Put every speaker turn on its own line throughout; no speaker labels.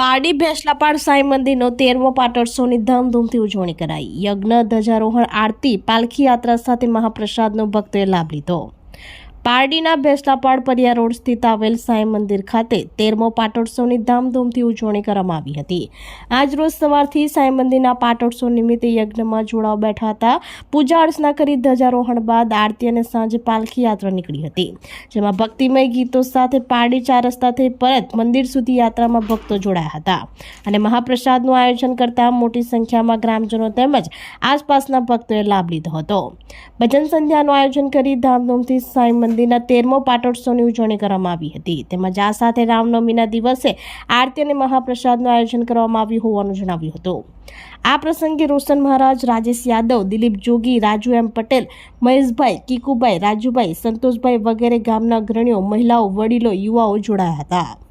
પારડી ભેસલાપાડ સાંઈ મંદિરનો તેરમો પાટોત્સવની ધામધૂમથી ઉજવણી કરાઈ. યજ્ઞ ધ્વજારોહણ આરતી, પાલખી યાત્રા સાથે મહાપ્રસાદનો ભક્તોએ લાભ લીધો. પારડીના ભેસલાપાડ પરિયા રોડ સ્થિત આવેલ સાંઈ મંદિર ખાતે તેરમો પાટોત્સવની ધામધૂમથી ઉજવણી કરવામાં આવી હતી. આજ રોજ સવારથી સાંઈ મંદિરના પાટોત્સવ નિમિત્તે યજ્ઞમાં જોડાવ બેઠા હતા. પૂજા અર્ચના કરી ધ્વજારોહણ બાદ આરતી અને સાંજે પાલખી યાત્રા નીકળી હતી. જેમાં ભક્તિમય ગીતો સાથે પારડી ચાર રસ્તાથી પરત મંદિર સુધી યાત્રામાં ભક્તો જોડાયા હતા. અને મહાપ્રસાદનું આયોજન કરતા મોટી સંખ્યામાં ગ્રામજનો તેમજ આસપાસના ભક્તોએ લાભ લીધો હતો. ભજન સંધ્યાનું આયોજન કરી ધામધૂમથી સાંઈ મંદિરના તેરમો પાટોત્સવની ઉજવણી કરવામાં આવી હતી. તેમજ આ સાથે રામનવમીના દિવસે આરતી અને મહાપ્રસાદનું આયોજન કરવામાં આવ્યું હોવાનું જણાવ્યું હતું. આ પ્રસંગે રોશન મહારાજ રાજેશ યાદવ, દિલીપ જોગી, રાજુ એમ પટેલ, મહેશભાઈ, કીકુભાઈ, રાજુભાઈ, સંતોષભાઈ વગેરે ગામના અગ્રણીઓ, મહિલાઓ, વડીલો, યુવાઓ જોડાયા હતા.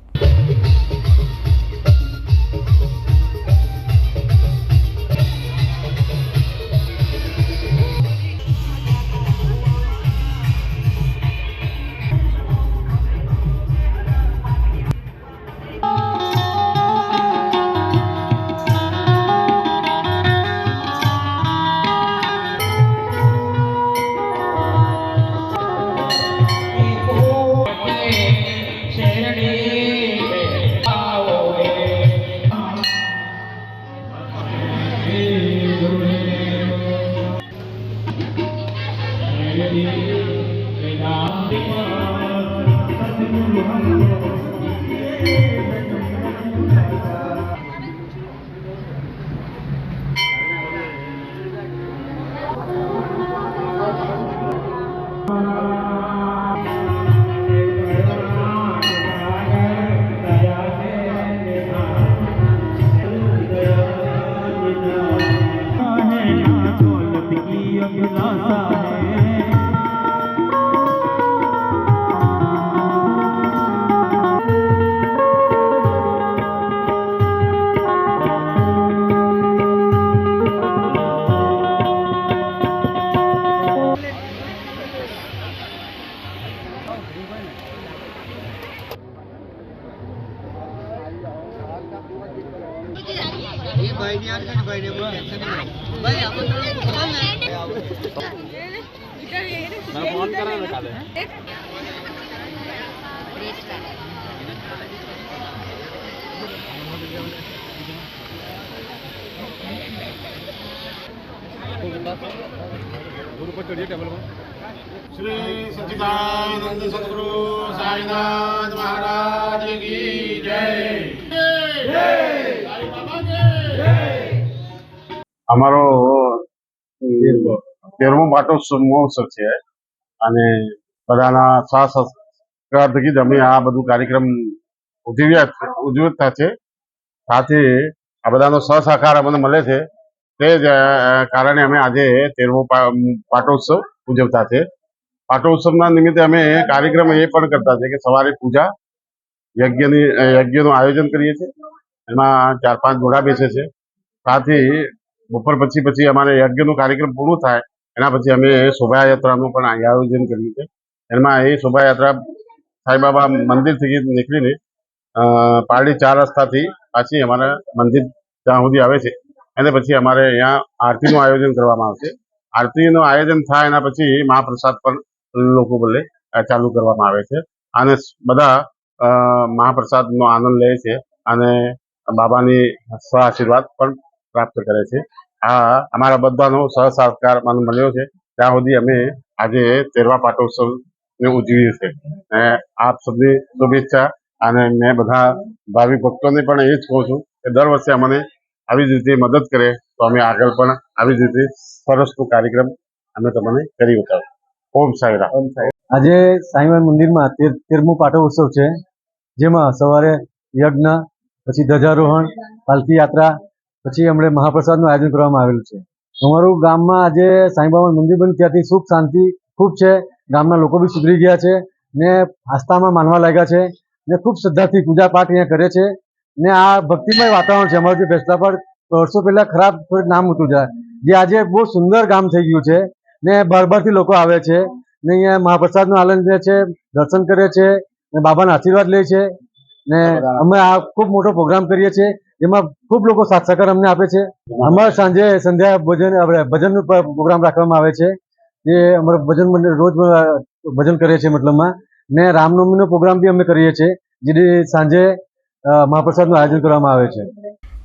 Yeah.
એ ભાઈ ની આગળ ભાઈ ને કોઈ ટેન્શન
શ્રી સચિદાનંદ સદગુરુ સાઈનાથ મહારાજ કી જય
અમારો તેરમો પાટોત્સવ મહોત્સવ છે અને બધાના સાથ સહકારથી જ અમે આ બધું કાર્યક્રમ ઉજવ્યા ઉજવતા છે. સાથે આ બધાનો સહસહકાર અમને મળે છે. તે જ કારણે અમે આજે તેરમો પાટોત્સવ ઉજવતા છે. પાટોત્સવના નિમિત્તે અમે કાર્યક્રમ એ પણ કરતા છે કે સવારે પૂજા યજ્ઞની યજ્ઞનું આયોજન કરીએ છીએ. એમાં ચાર પાંચ ઘોડા બેસે છે. સાથે બપોર પછી પછી અમારે યજ્ઞનો કાર્યક્રમ પૂરું થાય, એના પછી અમે શોભાયાત્રાનું પણ આયોજન કર્યું છે એમાં એ શોભાયાત્રા સાંઈબાબા મંદિરથી નીકળીને પારડી ચાર રસ્તાથી પાછી અમારા મંદિર ત્યાં સુધી આવે છે. અને પછી અમારે અહીંયા આરતીનું આયોજન કરવામાં આવશે. આરતીનું આયોજન થાય એના પછી મહાપ્રસાદ પણ લોકો બોલે ચાલુ કરવામાં આવે છે. અને બધા મહાપ્રસાદનો આનંદ લે છે અને બાબાની સહ આશીર્વાદ પણ પ્રાપ્ત કરે છે. આ અમારા બધાનો સહસહકાર મને મળ્યો છે. ત્યાં સુધી અમે આજે તેરવા પાટોત્સવને ઉજવીએ છીએ. અને આપ સૌની શુભેચ્છા અને મેં બધા ભાવિ ભક્તોને પણ એ જ કહું છું કે દર વર્ષે અમને આવી જ રીતે મદદ કરે તો અમે આગળ પણ આવી જ રીતે સરસનો કાર્યક્રમ અમે તમને કરી બતાવીએ ઓમ સાંઈરામ. ઓમ સાંઈ
આજે સાંઈવાન મંદિરમાં તેર પાટો ઉત્સવ છે જેમાં સવારે યજ્ઞ પછી ધ્વજારોહણ પાલખી યાત્રા પછી હમણાં મહાપ્રસાદનું આયોજન કરવામાં આવેલું છે. અમારું ગામમાં આજે સાંઈબાબા મંદિર બન્યું ત્યાંથી સુખ શાંતિ ખૂબ છે. ગામના લોકો બી સુધરી ગયા છે ને આસ્થામાં માનવા લાગ્યા છે ને ખૂબ શ્રદ્ધાથી પૂજા પાઠ અહીંયા કરે છે ને આ ભક્તિમય વાતાવરણ છે. અમારું જે ભેસલા પર વર્ષો પહેલા ખરાબ નામ હતું જાય જે આજે બહુ સુંદર ગામ થઈ ગયું છે. ને બાર લોકો આવે છે. ને અહીંયા મહાપ્રસાદનો આનંદ લે છે, દર્શન કરે છે, ને બાબાના આશીર્વાદ લે છે. ને અમે આ ખૂબ મોટો પ્રોગ્રામ કરીએ છીએ. એમાં ખૂબ લોકો સાથ સહકાર અમને આપે છે. અમારે સાંજે સંધ્યા ભોજન ભજનનો પ્રોગ્રામ રાખવામાં આવે છે. જે અમારો ભજન રોજ ભજન કરીએ છીએ મતલબમાં. ને રામનવમીનો પ્રોગ્રામ બી અમે કરીએ છીએ, જે સાંજે મહાપ્રસાદનું આયોજન કરવામાં આવે છે.